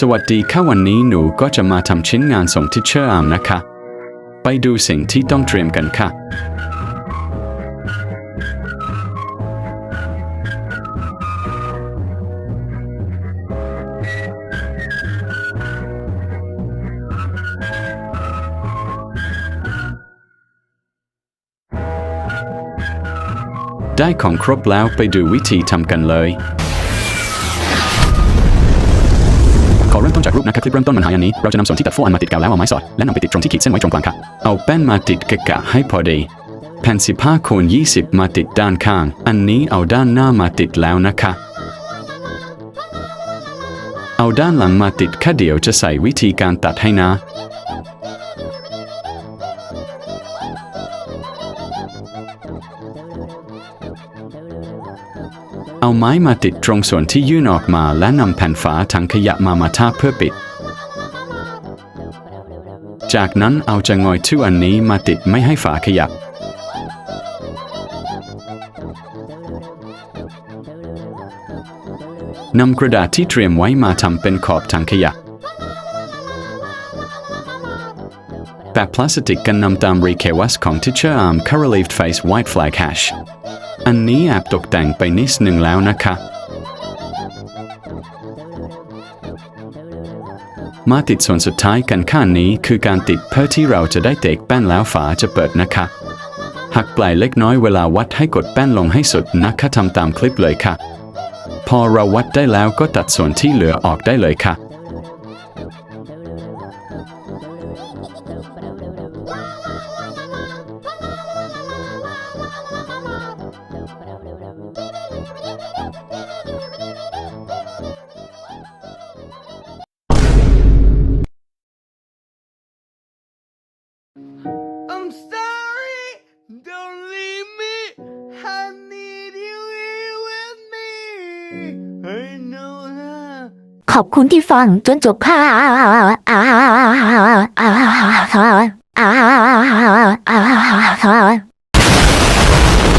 สวัสดีค่ะวันนี้หนูก็จะมาทำชิ้นงานส่งที่เชอร์อามนะคะ ไปดูสิ่งที่ต้องเตรียมกันค่ะ ได้ของครบแล้วไปดูวิธีทำกันเลย อเริ่มต้นะครับคลิปเริ่มต้นมันหายอันนี้ เราจะนำส่วนที่ตัดโฟอันมาติดกาวแล้วเอาไม้สอดและนำไปติดตรงที่ขีดเส้นไว้ตรงกลางค่ะเอาแป้นมาติดกะกะให้พอดีแผ่น15คูณ20 มาติดด้านข้าง อันนี้เอาด้านหน้ามาติดแล้วนะคะ เอาด้านหลังมาติดแค่เดียวจะใส่วิธีการตัดให้นะ เอาไม้มาติดตรงส่วนที่ยื่นออกมาและนำแผ่นฝาถังขยะมามาทาเพื่อปิด จากนั้นเอาจะงอยทู่อันนี้มาติดไม่ให้ฝาขยับ นำกระดาษที่เตรียมไว้มาทำเป็นขอบถังขยะ แปะพลาสติกกันนำตามรีเควสของ Teacher Arm c o r e l i e v e d Face White Flag Hash อันนี้แอบตกแต่งไปนิดหนึ่งแล้วนะคะ มาติดส่วนสุดท้ายกันข้างนี้คือการติดเพื่อที่เราจะได้เตกแป้นแล้วฝาจะเปิดนะคะ หักปลายเล็กน้อยเวลาวัดให้กดแป้นลงให้สุดนะคะทำตามคลิปเลยค่ะ พอเราวัดได้แล้วก็ตัดส่วนที่เหลือออกได้เลยค่ะ ขอบคุณที่ฟังจนจบค่ะ